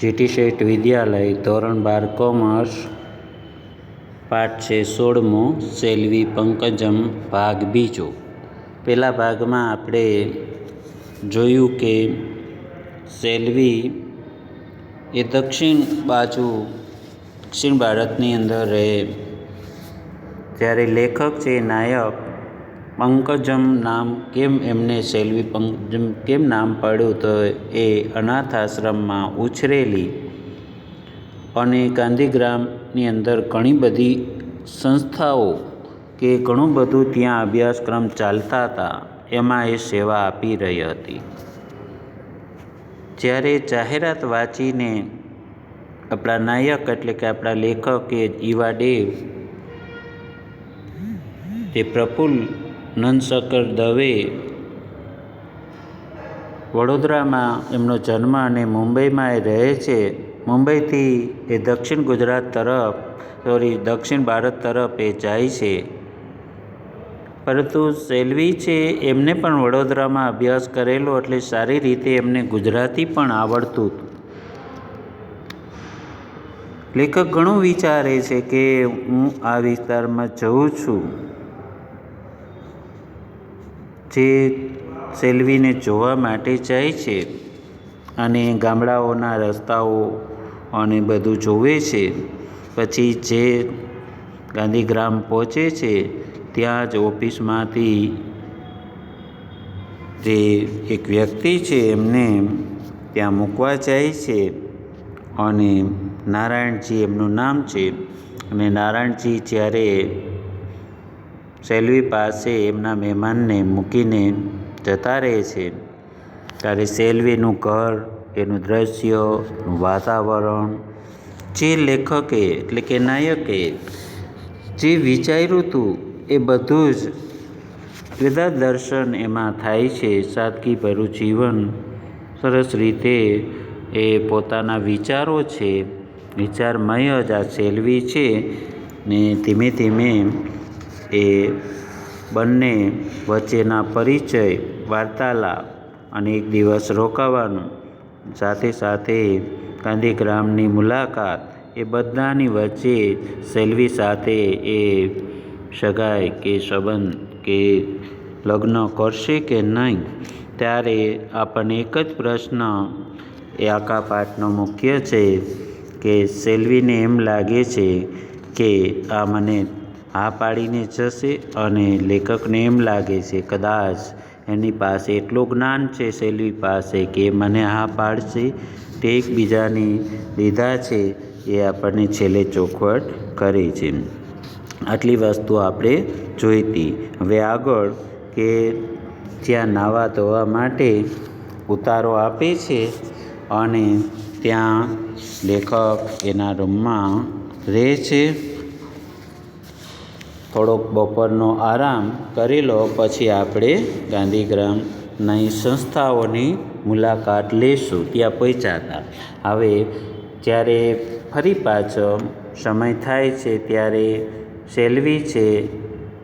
GT શેઠ વિદ્યાલય ધોરણ બાર commerce, પાઠ છે સોળમો, સેલ્વી પંકજમ ભાગ બીજો. પહેલા ભાગમાં આપણે જોયું કે સેલ્વી એ દક્ષિણ બાજુ, દક્ષિણ ભારતની અંદર રહે. જ્યારે લેખક છે, નાયક પંકજમ નામ કેમ એમને સેલ્વી પંકજમ કેમ નામ પડ્યું તો એ અનાથ આશ્રમમાં ઉછરેલી. અને ગાંધીગ્રામની અંદર ઘણી બધી સંસ્થાઓ કે ઘણું બધું ત્યાં અભ્યાસક્રમ ચાલતા હતા, એમાં એ સેવા આપી રહી હતી. જ્યારે જાહેરાત વાંચીને આપણા નાયક એટલે કે આપણા લેખક એ ઈવા દેવ તે પ્રફુલ્લ નંદશંકર દવે વડોદરામાં એમનો જન્મ અને મુંબઈમાં એ રહે છે. મુંબઈથી એ દક્ષિણ ગુજરાત તરફ, સોરી, દક્ષિણ ભારત તરફ એ જાય છે. પરંતુ સેલ્વી છે એમને પણ વડોદરામાં અભ્યાસ કરેલો એટલે સારી રીતે એમને ગુજરાતી પણ આવડતું. હતું લેખક ઘણું વિચારે છે કે હું આ વિસ્તારમાં જઉં છું. જે સેલ્વીને જોવા માટે જાય છે અને ગામડાઓના રસ્તાઓ અને બધું જોવે છે. પછી જે ગાંધીગ્રામ પહોંચે છે, ત્યાં જ ઓફિસમાંથી જે એક વ્યક્તિ છે, એમને ત્યાં મૂકવા જાય છે અને નારાયણજી એમનું નામ છે. અને નારાયણજી જ્યારે સેલ્વી પાસે એમના મહેમાનને મૂકીને જતા રહે છે. ત્યારે સેલ્વીનું ઘર, એનું દ્રશ્ય વાતાવરણ, જે લેખકે એટલે કે નાયકે જે વિચાર્યું હતું એ બધું જ બધા દર્શન એમાં થાય છે. સાદગીભર્યું જીવન સરસ રીતે એ પોતાના વિચારો છે. વિચારમય જ આ સેલ્વી છે ને ધીમે ધીમે એ બંને વચ્ચેના પરિચય, વાર્તાલાપ અને એક દિવસ રોકાવાનું, સાથે સાથે ગાંધીગ્રામની મુલાકાત, એ બધાની વચ્ચે સેલ્વી સાથે એ સગાઈ કે સંબંધ કે લગ્ન કરશે કે નહીં? ત્યારે આપણને એક જ પ્રશ્ન એ આખા પાઠનો મુખ્ય છે કે સેલ્વીને એમ લાગે છે કે આ મને હા પાડીને જશે અને લેખકને એમ લાગે છે, કદાચ એની પાસે એટલું જ્ઞાન છે શૈલી પાસે કે મને હા પાડશે તે એકબીજાની લીધા છે એ આપણને છેલ્લે ચોખવટ કરે છે. આટલી વસ્તુ આપણે જોઈતી. હવે આગળ કે જ્યાં નાવા ધોવા માટે ઉતારો આપે છે અને ત્યાં લેખક એના રૂમમાં રહે છે. થોડોક બપોરનો આરામ કરી લો, પછી આપણે ગાંધીગ્રામની સંસ્થાઓની મુલાકાત લઈશું ત્યાં પહોંચ્યા હતા. હવે જ્યારે ફરી પાછો સમય થાય છે, ત્યારે સેલ્વી છે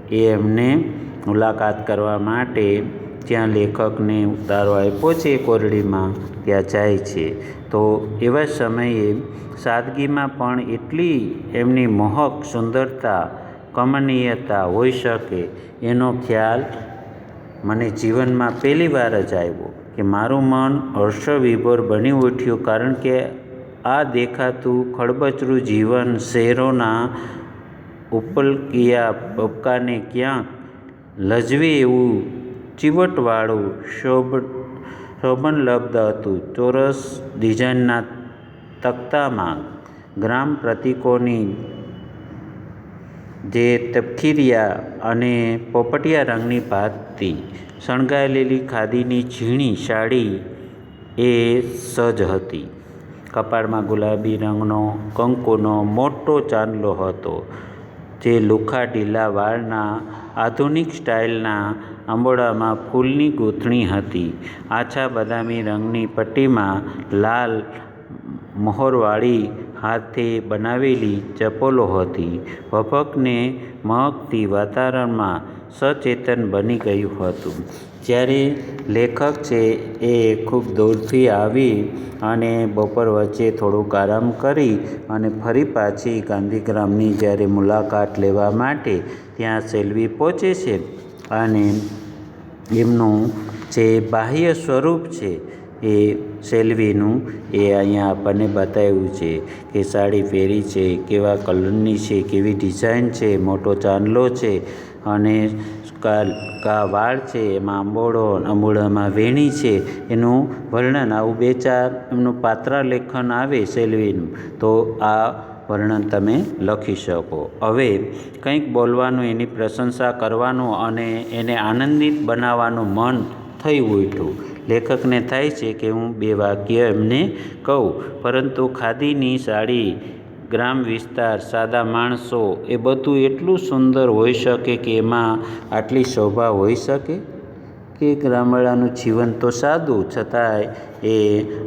એ એમને મુલાકાત કરવા માટે ત્યાં લેખકને ઉતારો આપ્યો છે કોરડીમાં ત્યાં જાય છે. તો એવા સમયે સાદગીમાં પણ એટલી એમની મોહક સુંદરતા કમનીયતા હોઈ શકે એનો ખ્યાલ મને જીવનમાં પહેલી વાર જ આવ્યો કે મારું મન હર્ષવિભોર બની ઉઠ્યું કારણ કે આ દેખાતું ખડબચરું જીવન શહેરોના ઉપલકિયા બબકાને ક્યાંક લજવે એવું ચીવટવાળું શોભ શોભનલબ્ધ હતું. ચોરસ ડિઝાઇનના તખ્તામાં ગ્રામ પ્રતીકોની જે તપખીરિયા અને પોપટિયા રંગની ભાતથી શણગારેલી ખાદીની ઝીણી સાડી એ સજ હતી. કપાળમાં ગુલાબી રંગનો, કંકુનો મોટો ચાંદલો હતો, જે લુખા ઢીલા વાળના આધુનિક સ્ટાઇલના આંબોડામાં ફૂલની ગૂંથણી હતી. આછા બદામી રંગની પટ્ટીમાં લાલ મોહરવાળી હાથે બનાવેલી ચપોલો હતી. ભભકને મહકતી વાતાવરણમાં સચેતન બની ગયું હતું. જ્યારે લેખક છે એ ખૂબ દૂરથી આવી અને બપોર વચ્ચે થોડુંક આરામ કરી અને ફરી પાછી ગાંધીગ્રામની જ્યારે મુલાકાત લેવા માટે ત્યાં સેલ્વી પહોંચે છે અને એમનું જે બાહ્ય સ્વરૂપ છે એ સેલ્વીનું એ અહીંયા આપણને બતાવ્યું છે કે સાડી પહેરી છે, કેવા કલરની છે, કેવી ડિઝાઇન છે, મોટો ચાંદલો છે અને કા વાળ છે, એમાં આંબોળો, આંબોળામાં વેણી છે. એનું વર્ણન આવું બે ચાર એમનું પાત્ર લેખન આવે સેલ્વીનું, તો આ વર્ણન તમે લખી શકો. હવે કંઈક બોલવાનું, એની પ્રશંસા કરવાનું અને એને આનંદિત બનાવવાનું મન થઈ ઉઠ્યું. લેખકને થાય છે કે હું બે વાક્ય એમને કહું. પરંતુ ખાદીની સાડી, ગ્રામ વિસ્તાર, સાદા માણસો, એ બધું એટલું સુંદર હોઈ શકે કે એમાં આટલી શોભા હોઈ શકે? કે ગામડાનું જીવન તો સાદું, છતાંય એ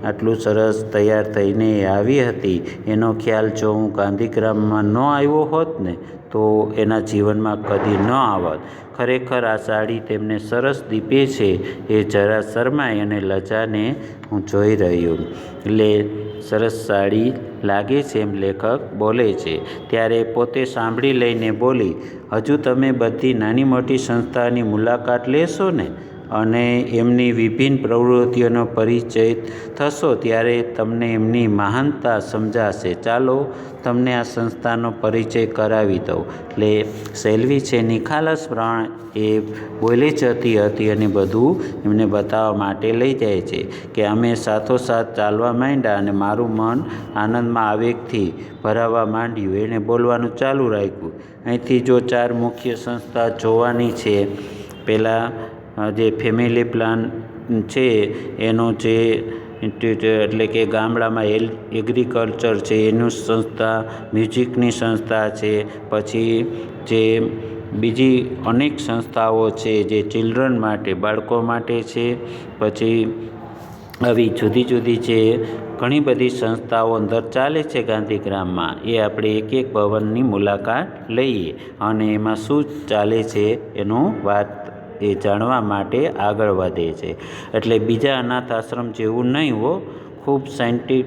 આટલું સરસ તૈયાર થઈને આવી હતી. એનો ખ્યાલ જો હું ગાંધીગ્રામમાં ન આવ્યો હોત ને, તો એના જીવનમાં કદી ન આવત. ખરેખર આ સાડી તેમને સરસ દીપે છે, એ જરા શરમાય અને લજાને હું જોઈ રહ્યો. એટલે સરસ સાડી લાગે છે એમ લેખક બોલે છે. ત્યારે પોતે સાંભળી લઈને બોલી, હજુ તમે બધી નાની મોટી સંસ્થાની મુલાકાત લેશો ને? અને એમની વિભિન્ન પ્રવૃત્તિઓનો પરિચય થશો ત્યારે તમને એમની મહાનતા સમજાશે. ચાલો તમને આ સંસ્થાનો પરિચય કરાવી દઉં. એટલે સેલ્વી છે, નિખાલસ પ્રાણ એ બોલી જતી હતી અને બધું એમને બતાવવા માટે લઈ જાય છે કે અમે સાથોસાથ ચાલવા માંડ્યા અને મારું મન આનંદમાં આવેગથી ભરાવા માંડ્યું. એને બોલવાનું ચાલુ રાખ્યું. અહીંથી જો ચાર મુખ્ય સંસ્થા જોવાની છે. પહેલાં જે ફેમિલી પ્લાન છે, એનો જે એટલે કે ગામડામાં એલ એગ્રીકલ્ચર છે, એનું સંસ્થા, મ્યુઝિકની સંસ્થા છે, પછી જે બીજી અનેક સંસ્થાઓ છે, જે ચિલ્ડ્રન માટે, બાળકો માટે છે, પછી આવી જુદી જુદી જે ઘણી બધી સંસ્થાઓ અંદર ચાલે છે ગાંધીગ્રામમાં એ આપણે એક એક ભવનની મુલાકાત લઈએ અને એમાં શું ચાલે છે એનું વાત એ જાણવા માટે આગળ વધે છે. એટલે બીજા અનાથ આશ્રમ જેવું નહીં હો. ખૂબ સાયન્ટિક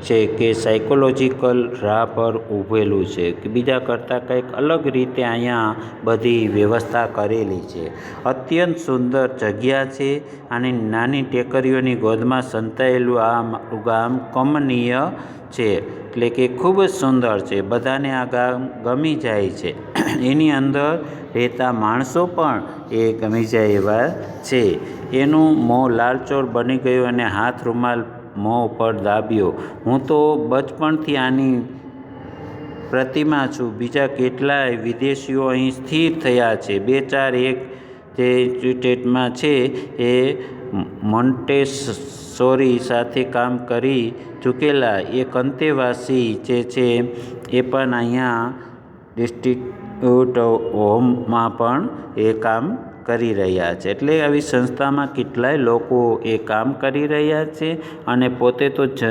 છે કે સાયકોલોજીકલ રાહ પર ઊભેલું છે કે બીજા કરતાં કંઈક અલગ રીતે અહીંયા બધી વ્યવસ્થા કરેલી છે. અત્યંત સુંદર જગ્યા છે અને નાની ટેકરીઓની ગોદમાં સંતાયેલું આ ગામ કમનીય છે. એટલે કે ખૂબ જ સુંદર છે. બધાને આ ગામ ગમી જાય છે. એની અંદર રહેતા માણસો પણ એ ગમી જાય એવા છે. એનું મોં લાલચોળ બની ગયું અને હાથ રૂમાલ મોં ઉપર દાબ્યો. હું તો બચપણથી આની પ્રતિમા છું. બીજા કેટલાય વિદેશીઓ અહીં સ્થિર થયા છે. બે ચાર એક જે ઇન્સ્ટિટ્યૂટમાં છે એ મોન્ટેસોરી સાથે કામ કરી ચૂકેલા એક અંતેવાસી જે છે એ પણ અહીંયા ડિસ્ટ્રિક્ટ હોમમાં પણ એ કામ કરી રહ્યા છે. એટલે આવી સંસ્થામાં કેટલાય લોકો એ કામ કરી રહ્યા છે અને પોતે તો જ,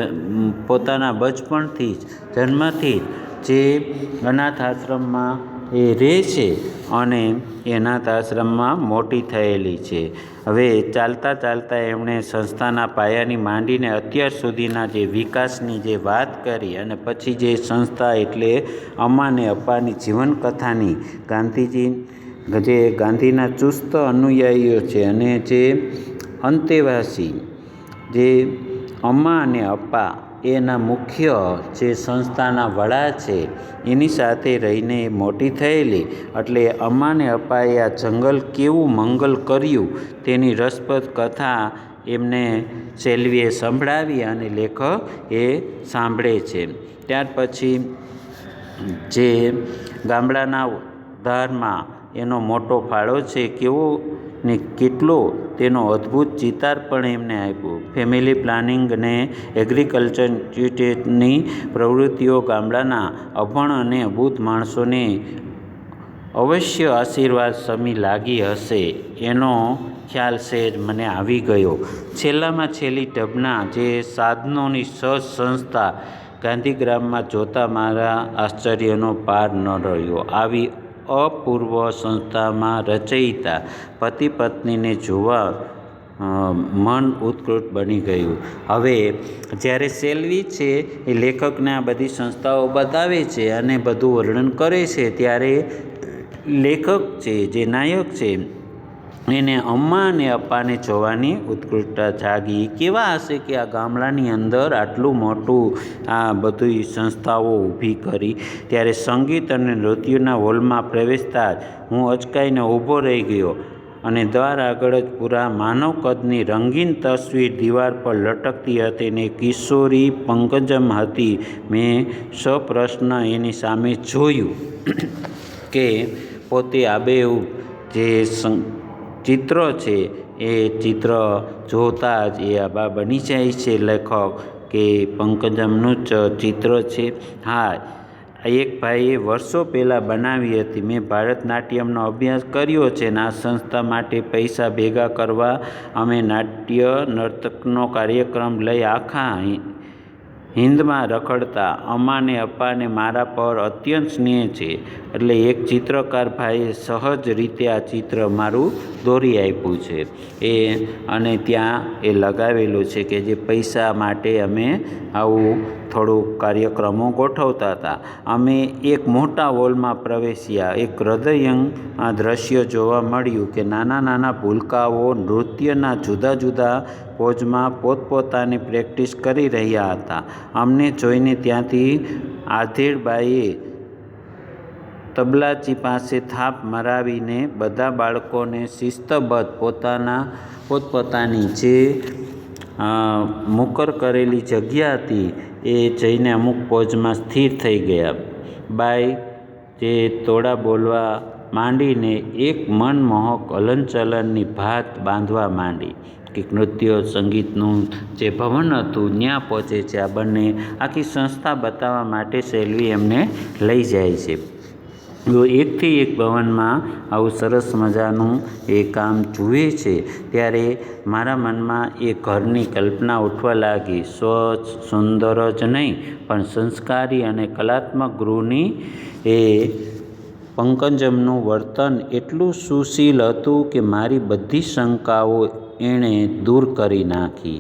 પોતાના બચપણથી જ, જન્મથી જ જે અનાથ આશ્રમમાં એ રહે છે અને એનાથ આશ્રમમાં મોટી થયેલી છે. હવે ચાલતા ચાલતા એમણે સંસ્થાના પાયાની માંડીને અત્યાર સુધીના જે વિકાસની જે વાત કરી અને પછી જે સંસ્થા એટલે અમાને અપ્પાની જીવનકથાની ગાંધીજી, જે ગાંધીના ચુસ્ત અનુયાયીઓ છે અને જે અંતેવાસી, જે અમ્મા અને અપ્પા એના મુખ્ય જે સંસ્થાના વડા છે, એની સાથે રહીને મોટી થયેલી. એટલે અમ્માને અપાએ આ જંગલ કેવું મંગલ કર્યું, તેની રસપ્રદ કથા એમને સેલ્વીએ સંભળાવી અને લેખક એ સાંભળે છે. ત્યાર પછી જે ગામડાના ઉદ્ધારમાં એનો મોટો ફાળો છે, કેવો ને કેટલો તેનો અદ્ભુત ચિતાર પણ એમને આપ્યો. ફેમિલી પ્લાનિંગ અને એગ્રીકલ્ચર ઇન્સ્ટિટ્યૂટની પ્રવૃત્તિઓ ગામડાના અભણ અને અભૂત માણસોને અવશ્ય આશીર્વાદ સમી લાગી હશે એનો ખ્યાલ સહેજ મને આવી ગયો. છેલ્લામાં છેલ્લી ટબના જે સાધનોની સહજ સંસ્થા ગાંધીગ્રામમાં જોતા મારા આશ્ચર્યનો પાર ન રહ્યો. આવી અપૂર્વ સંસ્થામાં રચયિતા, પતિ પત્નીને જોવા મન ઉત્કૃષ્ટ બની ગયું. હવે જ્યારે સેલ્વી છે, એ લેખકને આ બધી સંસ્થાઓ બતાવે છે અને બધું વર્ણન કરે છે, ત્યારે લેખક છે, જે નાયક છે એને અમ્મા અને અપ્પાને જોવાની ઉત્કૃષ્ટતા જાગી. કેવા હશે કે આ ગામડાની અંદર આટલું મોટું આ બધી સંસ્થાઓ ઊભી કરી. ત્યારે સંગીત અને નૃત્યના હોલમાં પ્રવેશતા જ હું અચકાઈને ઊભો રહી ગયો અને દ્વાર આગળ જ પૂરા માનવ કદની રંગીન તસવીર દીવાર પર લટકતી હતી ને કિશોરી પંકજમ હતી. મેં સપ્રશ્ન એની સામે જોયું કે પોતે આબેહૂબ જે ચિત્ર છે. એ ચિત્ર જોતા જ એ આબા બની જાય છે લેખક કે પંકજમનું જ ચિત્ર છે. હા, એક ભાઈએ વર્ષો પહેલાં બનાવી હતી. મેં ભરતનાટ્યમનો અભ્યાસ કર્યો છે અને આ સંસ્થા માટે પૈસા ભેગા કરવા અમે નાટ્ય નર્તકનો કાર્યક્રમ લઈ આખા હિન્દમાં રખડતા, અમાને, અપ્પાને મારા પર અત્યંત સ્નેહ છે. એટલે એક ચિત્રકાર ભાઈએ સહજ રીતે આ ચિત્ર મારું દોરી આપ્યું છે. એ અને ત્યાં એ લગાવેલું છે કે જે પૈસા માટે અમે આવું થોડુંક કાર્યક્રમો ગોઠવતા હતા. અમે એક મોટા હોલમાં પ્રવેશ્યા. એક હૃદયંગ આ દ્રશ્ય જોવા મળ્યું કે નાના નાના ભૂલકાઓ નૃત્યના જુદા જુદા પોજમાં પોતપોતાની પ્રેક્ટિસ કરી રહ્યા હતા. અમને જોઈને ત્યાંથી આધેડબાઈએ તબલાચી પાસે થાપ મરાવીને બધા બાળકોને શિસ્તબદ્ધ પોતાના, પોતપોતાની જે મુકર કરેલી જગ્યા હતી એ જઈને અમુક પોજમાં સ્થિર થઈ ગયા. બાઈ, જે તોડા બોલવા માંડીને એક મનમોહક હલનચલનની ભાત બાંધવા માંડી કે નૃત્ય સંગીતનું જે ભવન હતું ત્યાં પહોંચે છે. આ બંને આખી સંસ્થા બતાવવા માટે સેલ્વી એમને લઈ જાય છે. જો એકથી એક ભવનમાં આવું સરસ મજાનું એ કામ જુએ છે, ત્યારે મારા મનમાં એ ઘરની કલ્પના ઉઠવા લાગી. સ્વચ્છ, સુંદર જ નહીં, પણ સંસ્કારી અને કલાત્મક ગૃહની એ પંકજમનું વર્તન એટલું સુશીલ હતું કે મારી બધી શંકાઓ એણે દૂર કરી નાખી.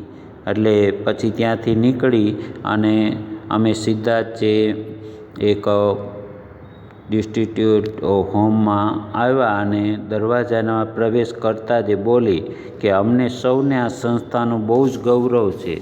એટલે પછી ત્યાંથી નીકળી અને અમે સીધા જ એક ડિસ્ટિટ્યૂટ હોમમાં આવ્યા અને દરવાજાના પ્રવેશ કરતાં જ બોલી કે, અમને સૌને આ સંસ્થાનું બહુ જ ગૌરવ છે.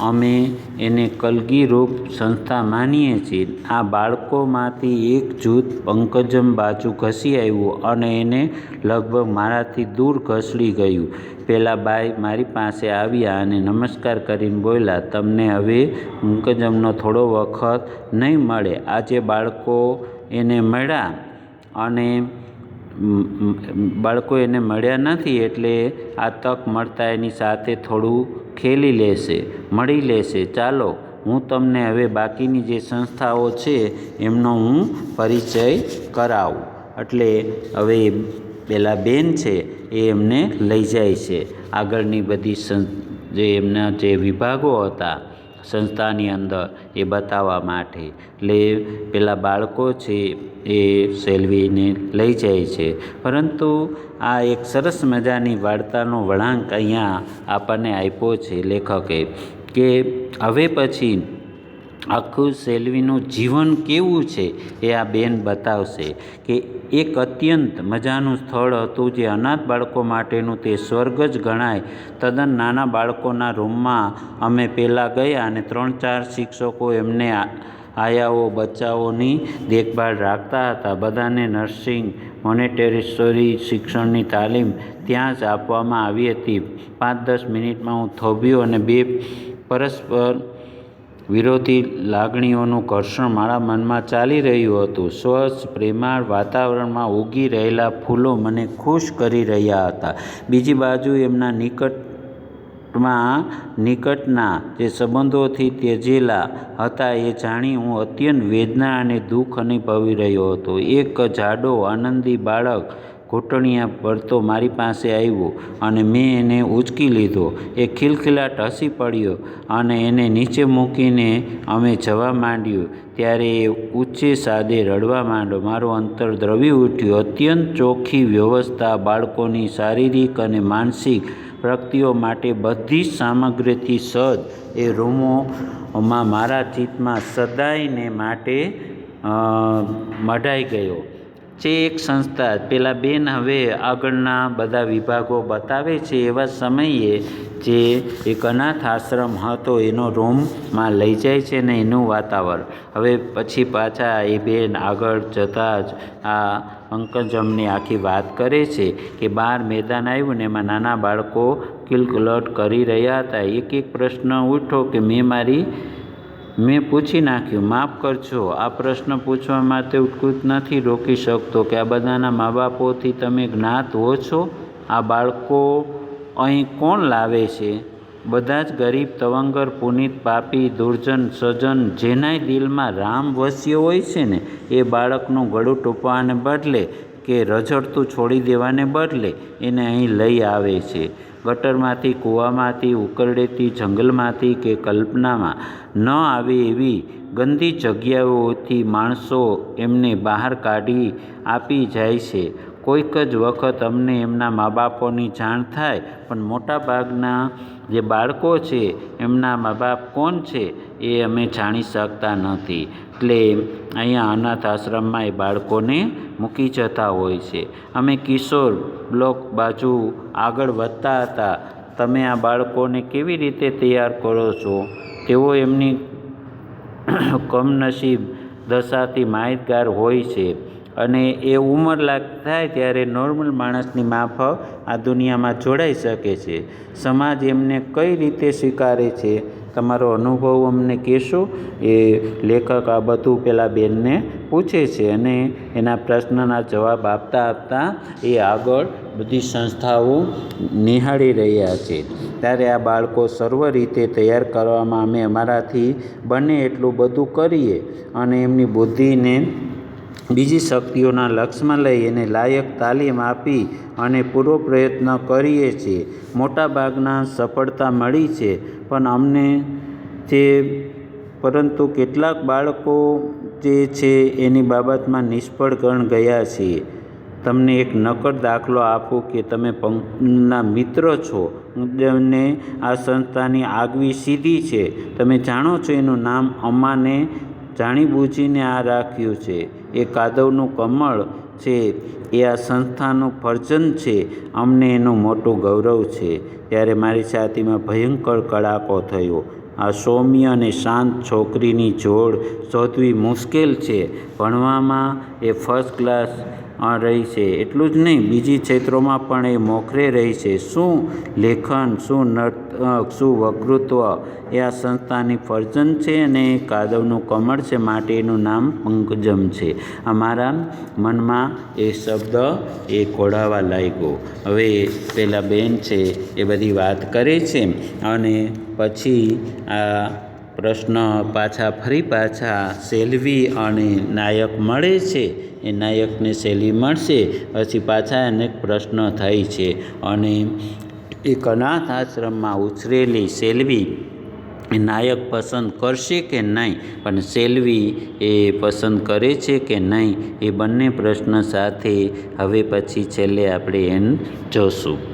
અમે એને કલગીરૂપ સંસ્થા માનીએ છીએ. આ બાળકોમાંથી એક જૂથ પંકજમ બાજુ ઘસી આવ્યું અને એને લગભગ મારાથી દૂર ઘસડી ગયું. પેલા બાઈ મારી પાસે આવ્યા અને નમસ્કાર કરીને બોલ્યા, તમને હવે પંકજમનો થોડો વખત નહીં મળે. આજે બાળકો એને મળ્યા અને બાળકો એને મળ્યા નથી એટલે આ તક મળતા એની સાથે થોડું ખેલી લેશે, મળી લેશે. ચાલો, હું તમને હવે બાકીની જે સંસ્થાઓ છે એમનો હું પરિચય કરાવું. એટલે હવે પેલા બેન છે એ એમને લઈ જાય છે. આગળની બધી જે એમના જે વિભાગો હતા સંસ્થાની અંદર એ બતાવવા માટે. એટલે પેલા બાળકો છે એ સેલ્વીને લઈ જાય છે. પરંતુ આ એક સરસ મજાની વાર્તાનો વળાંક અહીંયા આપણને આપ્યો છે લેખકે કે હવે પછી આખું સેલ્વીનું જીવન કેવું છે એ આ બેન બતાવશે કે એક અત્યંત મજાનું સ્થળ હતું જે અનાથ બાળકો માટેનું તે સ્વર્ગ જ ગણાય. તદ્દન નાના બાળકોના રૂમમાં અમે પહેલાં ગયા અને ત્રણ ચાર શિક્ષકો એમને આયાઓ, બચ્ચાઓની દેખભાળ રાખતા હતા. બધાને નર્સિંગ, મોનેટેરેશ્વરી શિક્ષણની તાલીમ ત્યાં જ આપવામાં આવી હતી. પાંચ દસ મિનિટમાં હું થોભ્યો અને બે પરસ્પર વિરોધી લાગણીઓનું ઘર્ષણ મારા મનમાં ચાલી રહ્યું હતું. સ્વચ્છ પ્રેમાળ વાતાવરણમાં ઉગી રહેલા ફૂલો મને ખુશ કરી રહ્યા હતા. બીજી બાજુ એમના નિકટમાં, નિકટના જે સંબંધોથી ત્યજેલા હતા એ જાણી હું અત્યંત વેદના અને દુઃખ અનુભવી રહ્યો હતો. એક જાડો, આનંદી બાળક ઘૂંટણિયા પડતો મારી પાસે આવ્યો અને મેં એને ઉંચકી લીધો. એ ખિલખિલાટ હસી પડ્યો અને એને નીચે મૂકીને અમે જવા માંડ્યું. ત્યારે એ ઊંચે સાદે રડવા માંડ્યો. મારું અંતર દ્રવી ઉઠ્યું. અત્યંત ચોખ્ખી વ્યવસ્થા બાળકોની શારીરિક અને માનસિક પ્રગતિઓ માટે બધી જ સામગ્રીથી સજ્જ. એ રૂમોમાં મારા ચિત્તમાં સદાયને માટે મઢાઈ ગયો. જે એક સંસ્થા પેલા બેન હવે આગળના બધા વિભાગો બતાવે છે એવા સમયે જે એક અનાથ આશ્રમ હતો એનો રૂમમાં લઈ જાય છે ને એનું વાતાવરણ. હવે પછી પાછા એ બેન આગળ જતાં જ આ પંકજમની આખી વાત કરે છે કે બહાર મેદાન આવ્યું ને એમાં નાના બાળકો કિલકલટ કરી રહ્યા હતા. એક એક પ્રશ્ન ઉઠો કે મેં મારી મેં પૂછી નાખ્યું, માફ કરજો, આ પ્રશ્ન પૂછવા માટે ઉત્કૃત નથી, રોકી શકતો કે આ બધાના મા બાપોથી તમે જ્ઞાત હો છો? આ બાળકો અહીં કોણ લાવે છે? બધા જ ગરીબ, તવંગર, પુનિત, પાપી, દુર્જન સજ્જન જેનાય દિલમાં રામ વસ્ય હોય છે ને, એ બાળકનું ગળું ટૂંપવાને બદલે કે રઝળતું છોડી દેવાને બદલે એને અહીં લઈ આવે છે. ગટરમાંથી, કૂવામાંથી, ઉકરડેથી, જંગલમાંથી કે કલ્પનામાં ન આવે એવી ગંદી જગ્યાઓથી માણસો એમને બહાર કાઢી આપી જાય છે. કોઈક જ વખત અમને એમના મા બાપોની જાણ થાય, પણ મોટા ભાગના જે બાળકો છે, એમના મા બાપ કોણ છે, એ અમે જાણી શકતા નથી. એટલે અહીંયા અનાથ આશ્રમમાં એ બાળકોને મૂકી જતા હોય છે. અમે કિશોર બ્લોક બાજુ આગળ વધતા હતા. તમે આ બાળકોને કેવી રીતે તૈયાર કરો છો? તેઓ એમની કમનસીબ દશાથી માહિતગાર હોય છે. અને એ ઉંમર લાગ થાય ત્યારે નોર્મલ માણસની માફક આ દુનિયામાં જોડાઈ શકે છે. સમાજ એમને કઈ રીતે સ્વીકારે છે? તમારો અનુભવ અમને કહેશો? એ લેખક આ બધું પેલા બેનને પૂછે છે અને એના પ્રશ્નના જવાબ આપતા આપતા એ આગળ બધી સંસ્થાઓ નિહાળી રહ્યા છે. ત્યારે આ બાળકો સર્વ રીતે તૈયાર કરવામાં અમે અમારાથી બને એટલું બધું કરીએ અને એમની બુદ્ધિને બીજી શક્તિઓના લક્ષ્યમાં લઈ એને લાયક તાલીમ આપી અને પૂરો પ્રયત્ન કરીએ છીએ. મોટાભાગના સફળતા મળી છે, પણ અમને જે પરંતુ કેટલાક બાળકો જે છે એની બાબતમાં નિષ્ફળ ગણ ગયા છીએ. તમને એક નકળ દાખલો આપું કે તમે પંખના મિત્ર છો. તમને આ સંસ્થાની આગવી સીધી છે. તમે જાણો છો એનું નામ અમાને જાણીબૂજીને આ રાખ્યું છે. એ કાદવનું કમળ છે, એ આ સંસ્થાનું ફરજન છે, અમને એનું મોટું ગૌરવ છે. ત્યારે મારી છાતીમાં ભયંકર કડાકો થયો. આ સૌમ્ય અને શાંત છોકરીની જોડ શોધવી મુશ્કેલ છે. ભણવામાં એ ફર્સ્ટ ક્લાસ રહી છે. એટલું જ નહીં, બીજી ક્ષેત્રોમાં પણ એ મોખરે રહી છે. શું લેખન, શું નર્ત શું વકૃત્વ એ આ સંસ્થાની ફરજન છે અને કાદવનું કમળ છે માટે એનું નામ પંકજમ છે. અમારા મનમાં એ શબ્દ એ કોઢાવા લાગ્યો. હવે પેલા બેન છે એ બધી વાત કરે છે અને પછી આ પ્રશ્ન પાછા ફરી પાછા સેલ્વી અને નાયક મળે છે, એ નાયકને શૈલી મળશે, પછી પાછા અનેક પ્રશ્ન થાય છે. અને એક અનાથ આશ્રમમાં ઉછરેલી સેલ્વી એ નાયક પસંદ કરશે કે નહીં? પણ સેલ્વી એ પસંદ કરે છે કે નહીં? એ બંને પ્રશ્ન સાથે હવે પછી છેલ્લે આપણે એમ જોશું.